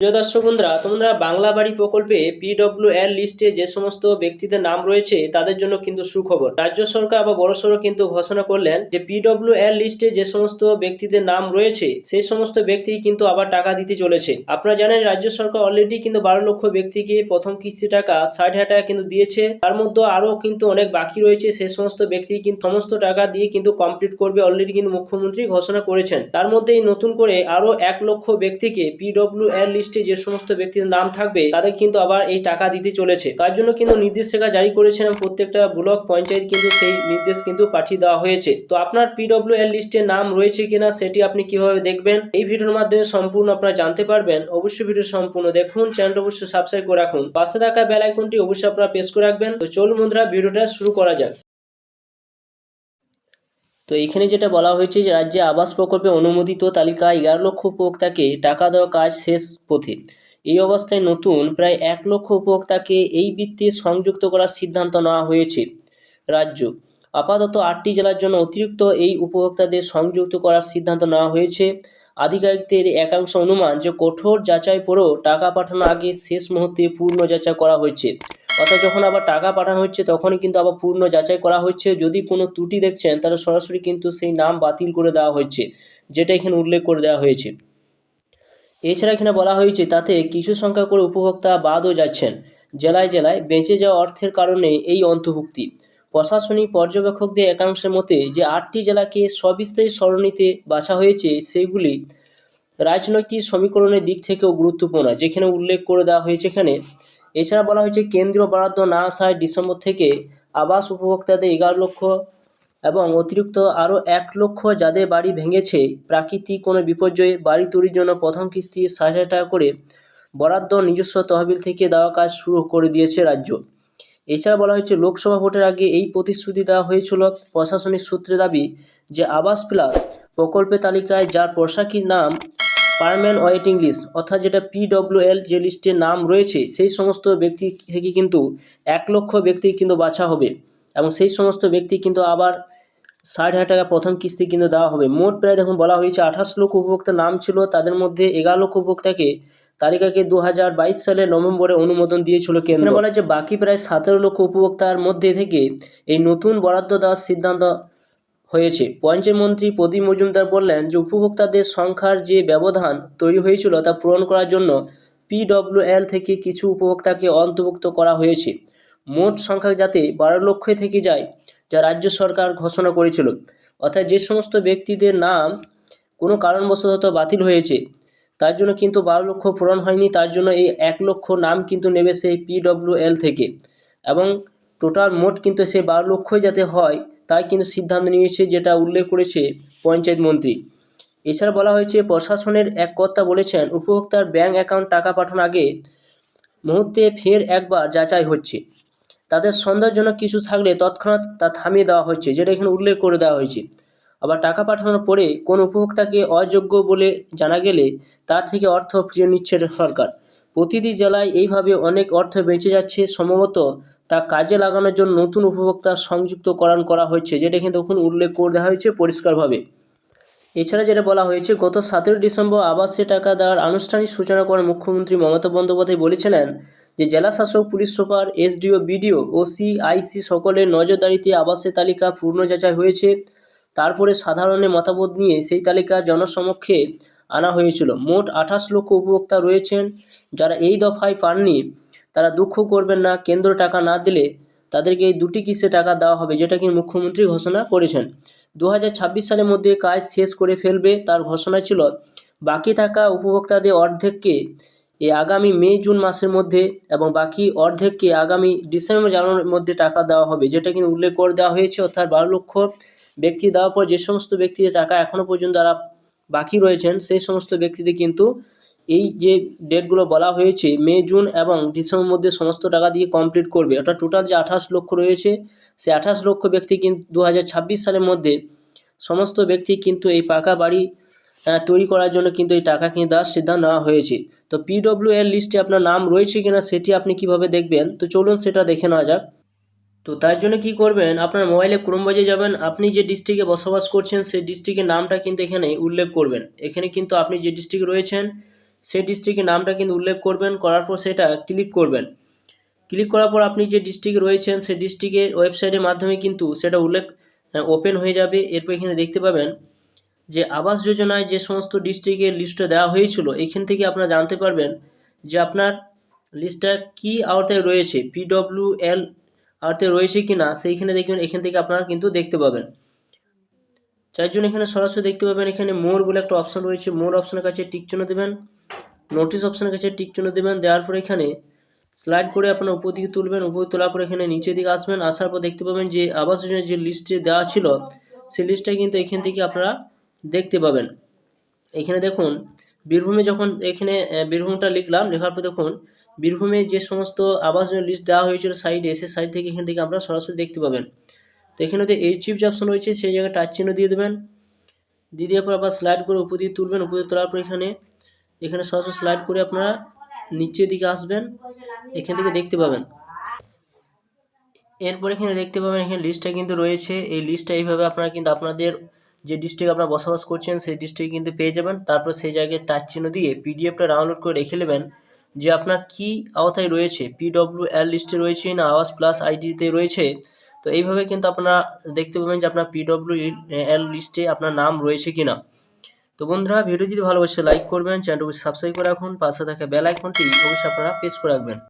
প্রিয় দর্শক বন্ধুরা, তোমরা বাংলা বাড়ি প্রকল্পে পিডব্লিউ এর লিস্টে যে সমস্ত ব্যক্তিদের নাম রয়েছে, তাদের জন্য কিন্তু সুখবর। রাজ্য সরকার বা বড়সড় কিন্তু ঘোষণা করলেন যে পিডব্লিউ এর লিস্টে যে সমস্ত ব্যক্তিদের নাম রয়েছে, সেই সমস্ত ব্যক্তি কিন্তু আবার টাকা দিতে চলেছে। আপনারা জানেন, রাজ্য সরকার অলরেডি কিন্তু বারো লক্ষ ব্যক্তিকে প্রথম কিস্তি টাকা ষাট হাজার টাকা কিন্তু দিয়েছে। তার মধ্যে আরও কিন্তু অনেক বাকি রয়েছে সেই সমস্ত ব্যক্তি কিন্তু সমস্ত টাকা দিয়ে কিন্তু কমপ্লিট করবে অলরেডি কিন্তু মুখ্যমন্ত্রী ঘোষণা করেছেন। তার মধ্যেই নতুন করে আরও এক লক্ষ ব্যক্তিকে পিডব্লিউ এর লিস্টে যে সমস্ত ব্যক্তির নাম থাকবে, তাদের কিন্তু আবার এই টাকা দিতে চলেছে। তার জন্য কিন্তু নির্দেশিকা জারি করেছেন প্রত্যেকটা ব্লক পঞ্চায়েত কিন্তু সেই নির্দেশ কিন্তু পাঠিয়ে দেওয়া হয়েছে। তো আপনার পিডব্লিউ এর লিস্টে নাম রয়েছে কিনা সেটি আপনি কীভাবে দেখবেন? এই ভিডিওর মাধ্যমে সম্পূর্ণ আপনারা জানতে পারবেন। অবশ্যই ভিডিও সম্পূর্ণ দেখুন চ্যানেলটা অবশ্যই সাবস্ক্রাইব করে রাখুন। পাশে থাকা বেল আইকনটি অবশ্যই আপনারা প্রেস করে রাখবেন। তো চলুন বন্ধুরা, ভিডিওটা শুরু করা যাক। তো এখানে যেটা বলা হয়েছে যে রাজ্যে আবাস প্রকল্পে অনুমোদিত তালিকায় এগারো লক্ষ উপভোক্তাকে টাকা দেওয়া কাজ শেষ পথে। এই অবস্থায় নতুন প্রায় এক লক্ষ উপভোক্তাকে এই বৃত্তে সংযুক্ত করার সিদ্ধান্ত নেওয়া হয়েছে। রাজ্য আপাতত আটটি জেলার জন্য অতিরিক্ত এই উপভোক্তাদের সংযুক্ত করার সিদ্ধান্ত নেওয়া হয়েছে। আধিকারিকদের একাংশ অনুমান যে কঠোর যাচাই পরেও টাকা পাঠানোর আগে শেষ মুহূর্তে পূর্ণ যাচাই করা হয়েছে। অর্থাৎ যখন আবার টাকা পাঠানো হচ্ছে, তখনই কিন্তু আবার পূর্ণ যাচাই করা হচ্ছে। যদি কোনো ত্রুটি দেখছেন, তাহলে সরাসরি কিন্তু সেই নাম বাতিল করে দেওয়া হচ্ছে যেটা এখানে উল্লেখ করে দেওয়া হয়েছে। এছাড়া এখানে বলা হয়েছে, তাতে কিছু সংখ্যা করে উপভোক্তা বাদও যাচ্ছেন। জেলায় জেলায় বেঁচে যাওয়া অর্থের কারণে এই অন্তর্ভুক্তি। প্রশাসনিক পর্যবেক্ষকদের একাংশের মতে, যে আটটি জেলাকে সবিস্তারিত সরণিতে বাছা হয়েছে, সেগুলি রাজনৈতিক সমীকরণের দিক থেকেও গুরুত্বপূর্ণ, যেখানে উল্লেখ করে দেওয়া হয়েছে এখানে। এছাড়া বলা হয়েছে, কেন্দ্রীয় বরাদ্দ না আসায় ডিসেম্বর থেকে আবাস উপভোক্তাদের এগারো লক্ষ এবং অতিরিক্ত আরও এক লক্ষ যাদের বাড়ি ভেঙেছে, প্রাকৃতিক কোনো বিপর্যয়ে বাড়ি তৈরির জন্য প্রথম কিস্তি ষাট হাজার টাকা করে বরাদ্দ নিজস্ব তহবিল থেকে দেওয়া কাজ শুরু করে দিয়েছে রাজ্য। এছাড়া বলা হয়েছে, লোকসভা ভোটের আগে এই প্রতিশ্রুতি দেওয়া হয়েছিল প্রশাসনিক সূত্রে দাবি যে, আবাস প্লাস প্রকল্পের তালিকায় যার পোশাকির নাম পারম্যান ওয়েটিং লিস্ট, অর্থাৎ যেটা পিডব্লিউএল যে লিস্টে নাম রয়েছে, সেই সমস্ত ব্যক্তি থেকে কিন্তু এক লক্ষ ব্যক্তি কিন্তু বাছা হবে এবং সেই সমস্ত ব্যক্তি কিন্তু আবার ষাট হাজার টাকা প্রথম কিস্তি কিন্তু দেওয়া হবে। মোট প্রায় দেখুন, বলা হয়েছে আঠাশ লক্ষ উপভোক্তার নাম ছিল, তাদের মধ্যে এগারো লক্ষ উপভোক্তাকে তালিকাকে দু হাজার বাইশ সালে নভেম্বরে অনুমোদন দিয়েছিল কেন্দ্র। বলা যে বাকি প্রায় সতেরো লক্ষ উপভোক্তার মধ্যে থেকে এই নতুন বরাদ্দ দেওয়ার সিদ্ধান্ত হয়েছে। পঞ্চায়েত মন্ত্রী প্রদীপ মজুমদার বললেন যে, উপভোক্তাদের সংখ্যার যে ব্যবধান তৈরি হয়েছিল তা পূরণ করার জন্য পিডব্লিউএল থেকে কিছু উপভোক্তাকে অন্তর্ভুক্ত করা হয়েছে। মোট সংখ্যা যাতে বারো লক্ষ থেকে যায়, যা রাজ্য সরকার ঘোষণা করেছিল। অর্থাৎ যে সমস্ত ব্যক্তিদের নাম কোনো কারণবশত বাতিল হয়েছে, তার জন্য কিন্তু বারো লক্ষ পূরণ হয়নি, তার জন্য এই এক লক্ষ নাম কিন্তু নেবে সেই পিডব্লিউএল থেকে। এবং টোটাল মোট কিন্তু সেই বারো লক্ষই যাতে হয় তাই কিন্তু সিদ্ধান্ত নিয়েছে যেটা উল্লেখ করেছে পঞ্চায়েত মন্ত্রী। এছাড়া বলা হয়েছে, প্রশাসনের এক কর্তা বলেছেন, উপভোক্তার ব্যাঙ্ক অ্যাকাউন্ট টাকা পাঠানোর আগে মুহূর্তে ফের একবার যাচাই হচ্ছে। তাদের সন্দেহজনক কিছু থাকলে তৎক্ষণাৎ তা থামিয়ে দেওয়া হচ্ছে যেটা এখানে উল্লেখ করে দেওয়া হয়েছে। আবার টাকা পাঠানোর পরে কোন উপভোক্তাকে অযোগ্য বলে জানা গেলে তার থেকে অর্থ ফিরিয়ে নিচ্ছে সরকার। প্রতিটি জেলায় এইভাবে অনেক অর্থ বেঁচে যাচ্ছে, সম্ভবত তা কাজে লাগানোর জন্য নতুন উপভোক্তা সংযুক্তকরণ করা হয়েছে, যেটা কিন্তু তখন উল্লেখ করে দেওয়া হয়েছে পরিষ্কারভাবে। এছাড়া যেটা বলা হয়েছে, গত সতেরোই ডিসেম্বর আবাসে টাকা দেওয়ার আনুষ্ঠানিক সূচনা করেন মুখ্যমন্ত্রী মমতা বন্দ্যোপাধ্যায় বলেছিলেন যে, জেলা শাসক, পুলিশ সুপার, এসডিও, বিডিও ও সিআইসি সকলের নজরদারিতে আবাসের তালিকা পূর্ণ যাচাই হয়েছে। তারপরে সাধারণের মতামত নিয়ে সেই তালিকা জনসমক্ষে আনা হয়েছিল। মোট আঠাশ লক্ষ উপভোক্তা রয়েছেন যারা এই দফায় পাননি। তারা দুঃখ করবেন না, কেন্দ্র টাকা না দিলে তাদেরকে এই দুটি কিস্তি টাকা দেওয়া হবে, যেটা কি মুখ্যমন্ত্রী ঘোষণা করেছেন। দু হাজার ছাব্বিশ সালের মধ্যে কাজ শেষ করে ফেলবে তার ঘোষণা ছিল, বাকি থাকা উপভোক্তাদের অর্ধেককে এই আগামী মে, জুন মাসের মধ্যে এবং বাকি অর্ধেককে আগামী ডিসেম্বর, জানুয়ারির মধ্যে টাকা দেওয়া হবে, যেটা কিন্তু উল্লেখ করে দেওয়া হয়েছে, অর্থাৎ বারো লক্ষ ব্যক্তি দেওয়ার পর যে সমস্ত ব্যক্তিদের টাকা এখনও পর্যন্ত যারা বাকি রয়েছেন, সেই সমস্ত ব্যক্তিদের কিন্তু এই যে ডেটগুলো বলা হয়েছে, মে, জুন এবং ডিসেম্বর মধ্যে সমস্ত টাকা দিয়ে কমপ্লিট করবে। অর্থাৎ টোটাল যে আঠাশ লক্ষ রয়েছে, সেই আঠাশ লক্ষ ব্যক্তি কিন্তু দু হাজার ছাব্বিশ সালের মধ্যে সমস্ত ব্যক্তি কিন্তু এই পাকা বাড়ি তৈরি করার জন্য কিন্তু এই টাকা কিনে দেওয়ার সিদ্ধান্ত নেওয়া হয়েছে। তো পিডব্লিউ এর লিস্টে আপনার নাম রয়েছে কিনা সেটি আপনি কীভাবে দেখবেন? তো চলুন সেটা দেখে নেওয়া যাক। তো তার জন্য কি করবেন? আপনার মোবাইলে ক্রোমবাজে যাবেন। আপনি যে ডিস্ট্রিক্টে বসবাস করছেন, সেই ডিস্ট্রিক্টের নামটা কিন্তু এখানে উল্লেখ করবেন। এখানে কিন্তু আপনি যে ডিস্ট্রিক্টে রয়েছেন সেই ডিস্ট্রিক্টের নামটা কিন্তু উল্লেখ করবেন, করার পর সেটা ক্লিক করবেন। ক্লিক করার পর আপনি যে ডিস্ট্রিক্টে রয়েছেন, সেই ডিস্ট্রিক্টের ওয়েবসাইটের মাধ্যমে কিন্তু সেটা উল্লেখ ওপেন হয়ে যাবে। এরপর এখানে দেখতে পাবেন যে আবাস যোজনায় যে সমস্ত ডিস্ট্রিক্টের লিস্টটা দেওয়া হয়েছিল, এখান থেকে আপনারা জানতে পারবেন যে আপনার লিস্টটা কি আওতায় রয়েছে পিডব্লিউ এল আওতায় রয়েছে কি না সেইখানে দেখবেন, এখান থেকে আপনারা কিন্তু দেখতে পাবেন। যার জন্য এখানে সরাসরি দেখতে পাবেন, এখানে মোর বলে একটা অপশন রয়েছে মোর অপশনের কাছে টিক দেবেন। নোটিশ অপশনের কাছে টিক চিহ্ন দেবেন, দেওয়ার পর এখানে স্লাইড করে আপনার উপর দিকে তুলবেন, উপর তোলার পর এখানে নিচের দিকে আসবেন, আসার পর দেখতে পাবেন যে আবাস যোজনার যে লিস্টে দেওয়া ছিল, সেই লিস্টটা কিন্তু এখান থেকে আপনারা দেখতে পাবেন। এখানে দেখুন, বীরভূমে যখন এখানে বীরভূমটা লিখলাম, লেখার পর দেখুন, বীরভূমে যে সমস্ত আবাস লিস্ট দেওয়া হয়েছিল সাইডে সে সাইড থেকে এখান থেকে আপনারা সরাসরি দেখতে পাবেন। তো এখানে যে এইচ চিপ যে অপশন রয়েছে, সেই জায়গায় টাচ চিহ্ন দিয়ে দেবেন। দিয়ে দেওয়ার পর আবার স্লাইড করে উপর দিয়ে তুলবেন, উপর দিয়ে তোলার পর এখানে এখানে সরাসরি স্লাইড করে আপনারা নিচের দিকে আসবেন, এখান থেকে দেখতে পাবেন। এরপর এখানে দেখতে পাবেন, এখানে লিস্টটা কিন্তু রয়েছে। এই লিস্টটা এইভাবে আপনারা কিন্তু আপনাদের যে ডিস্ট্রিক্ট আপনারা বসবাস করছেন, সেই ডিস্ট্রিক্ট কিন্তু পেয়ে যাবেন। তারপর সেই জায়গায় টাচ চিহ্ন দিয়ে পিডিএফটা ডাউনলোড করে রেখে নেবেন যে আপনার কি আওতায় রয়েছে। পিডব্লিউ এল লিস্টে রয়েছে না, আওয়াজ প্লাস আইডিতে রয়েছে। তো এইভাবে কিন্তু আপনারা দেখতে পাবেন যে আপনার পিডব্লিউ এল লিস্টে আপনার নাম রয়েছে কি না তো বন্ধুরা ভিডিও যদি ভালোবাসে লাইক করবেন চ্যানেলটি সাবস্ক্রাইব করে রাখুন, পাশে থাকা বেল আইকনটি অবশ্যই আপনারা প্রেস করে রাখবেন।